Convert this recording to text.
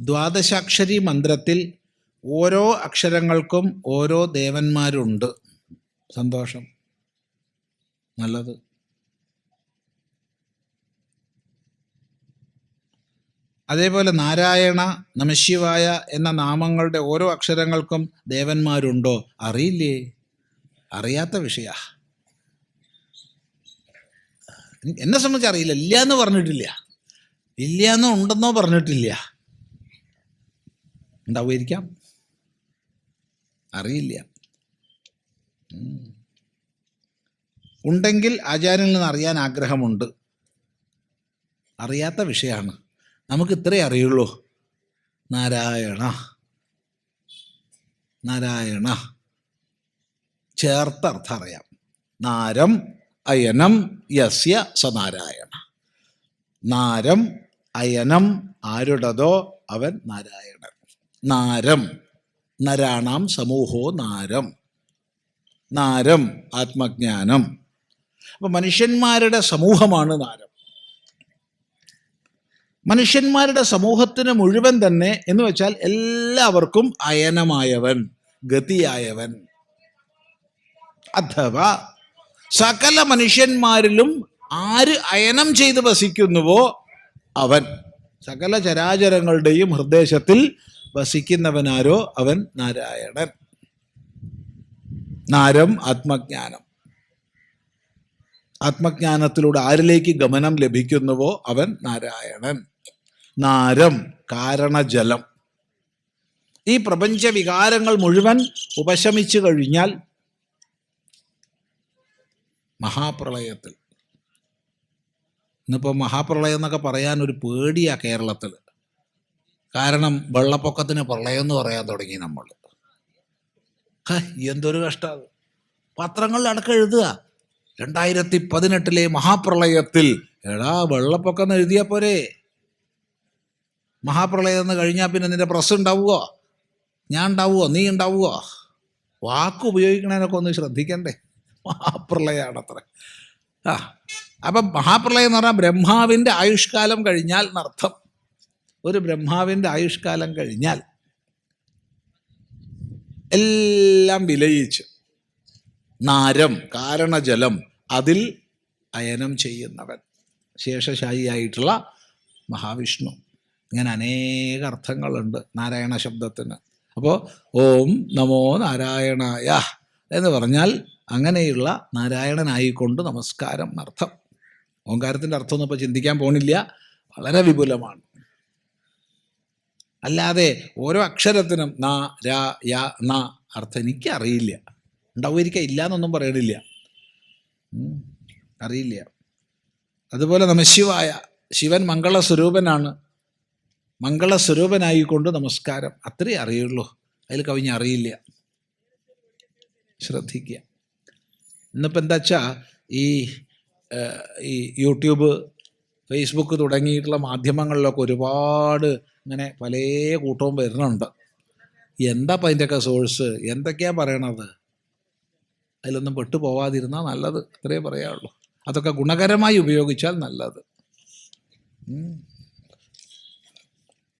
ദ്വാദശാക്ഷരി മന്ത്രത്തിൽ ഓരോ അക്ഷരങ്ങൾക്കും ഓരോ ദേവന്മാരുണ്ട്. സന്തോഷം. നല്ലത്. അതേപോലെ നാരായണ നമശിവായ എന്ന നാമങ്ങളുടെ ഓരോ അക്ഷരങ്ങൾക്കും ദേവന്മാരുണ്ടോ? അറിയില്ലേ? അറിയാത്ത വിഷയ. എന്നെ സംബന്ധിച്ച് അറിയില്ല. ഇല്ല എന്ന് പറഞ്ഞിട്ടില്ല. ഇല്ല എന്ന് ഉണ്ടെന്നോ പറഞ്ഞിട്ടില്ല. ഉണ്ടാവുമായിരിക്കാം. അറിയില്ല. ഉണ്ടെങ്കിൽ ആചാര്യനിൽ നിന്ന് അറിയാൻ ആഗ്രഹമുണ്ട്. അറിയാത്ത വിഷയമാണ്. നമുക്ക് ഇത്രേ അറിയുള്ളൂ. നാരായണ. നാരായണ. ചേർത്ത അർത്ഥം അറിയാം. നാരം അയനം യസ്യ സനാരായണ നാരം അയനം ആരുടതോ അവൻ നാരായണൻ. നാരം നരാണാം സമൂഹോ നാരം. നാരം ആത്മജ്ഞാനം. അപ്പൊ മനുഷ്യന്മാരുടെ സമൂഹമാണ് നാരം. മനുഷ്യന്മാരുടെ സമൂഹത്തിന് മുഴുവൻ തന്നെ എന്ന് വെച്ചാൽ എല്ലാവർക്കും അയനമായവൻ ഗതിയായവൻ. അഥവാ സകല മനുഷ്യന്മാരിലും ആര് അയനം ചെയ്ത് വസിക്കുന്നുവോ അവൻ. സകല ചരാചരങ്ങളുടെയും ഹൃദയത്തിൽ വസിക്കുന്നവനാരോ അവൻ നാരായണൻ. നാരം ആത്മജ്ഞാനം. ആത്മജ്ഞാനത്തിലൂടെ ആരിലേക്ക് ഗമനം ലഭിക്കുന്നുവോ അവൻ നാരായണൻ. നാരം കാരണജലം. ഈ പ്രപഞ്ച വികാരങ്ങൾ മുഴുവൻ ഉപശമിച്ചു കഴിഞ്ഞാൽ മഹാപ്രളയത്തിൽ. ഇന്നിപ്പോൾ മഹാപ്രളയം എന്നൊക്കെ പറയാൻ ഒരു പേടിയാ കേരളത്തിൽ. കാരണം വെള്ളപ്പൊക്കത്തിന് പ്രളയം എന്ന് പറയാൻ തുടങ്ങി നമ്മൾ. എന്തൊരു കഷ്ടം പത്രങ്ങളിൽ അടക്കം എഴുതുക. രണ്ടായിരത്തി പതിനെട്ടിലെ മഹാപ്രളയത്തിൽ എടാ വെള്ളപ്പൊക്കം എന്ന് എഴുതിയാ പോരെ. മഹാപ്രളയം എന്ന് കഴിഞ്ഞാൽ പിന്നെ നിന്റെ പ്രസ് ഉണ്ടാവുമോ ഞാൻ ഉണ്ടാവുമോ നീ ഉണ്ടാവുമോ വാക്ക് ഉപയോഗിക്കണേനൊക്കെ ഒന്ന് ശ്രദ്ധിക്കണ്ടേ? മഹാപ്രളയമാണത്ര ആ അപ്പം മഹാപ്രളയം എന്ന് പറഞ്ഞാൽ ബ്രഹ്മാവിന്റെ ആയുഷ്കാലം കഴിഞ്ഞാൽ എന്നർത്ഥം. ഒരു ബ്രഹ്മാവിന്റെ ആയുഷ്കാലം കഴിഞ്ഞാൽ എല്ലാം വിലയിച്ച് നാരം കാരണജലം അതിൽ അയനം ചെയ്യുന്നവൻ. ശേഷശായിയായിട്ടുള്ള മഹാവിഷ്ണു. ഇങ്ങനെ അനേക അർത്ഥങ്ങളുണ്ട് നാരായണ ശബ്ദത്തിന്. അപ്പോൾ ഓം നമോ നാരായണായ. എന്ന് പറഞ്ഞാൽ അങ്ങനെയുള്ള നാരായണനായിക്കൊണ്ട് നമസ്കാരം അർത്ഥം ഓങ്കാരത്തിന്റെ അർത്ഥമൊന്നും ഇപ്പോൾ ചിന്തിക്കാൻ പോണില്ല. വളരെ വിപുലമാണ്. അല്ലാതെ ഓരോ അക്ഷരത്തിനും ന ര യ ന അർത്ഥം എനിക്കറിയില്ല. ഉണ്ടാവുമായിരിക്കാം. ഇല്ല എന്നൊന്നും പറയണില്ല അറിയില്ല. അതുപോലെ നമശിവായ ശിവൻ മംഗളസ്വരൂപനാണ്. മംഗളസ്വരൂപനായിക്കൊണ്ട് നമസ്കാരം. അത്രേ അറിയുള്ളൂ. അതിൽ കവിഞ്ഞ് അറിയില്ല. ശ്രദ്ധിക്കുക. ഇന്നിപ്പോൾ എന്താ വെച്ചാൽ ഈ ഈ യൂട്യൂബ് ഫേസ്ബുക്ക് തുടങ്ങിയിട്ടുള്ള മാധ്യമങ്ങളിലൊക്കെ ഒരുപാട് ഇങ്ങനെ പല കൂട്ടവും വരുന്നുണ്ട്. എന്താ അപ്പം അതിന്റെയൊക്കെ സോഴ്സ്? എന്തൊക്കെയാണ് പറയണത്? അതിലൊന്നും പെട്ടു പോവാതിരുന്നാൽ നല്ലത്. അത്രേ പറയാനുള്ളൂ. അതൊക്കെ ഗുണകരമായി ഉപയോഗിച്ചാൽ നല്ലത്.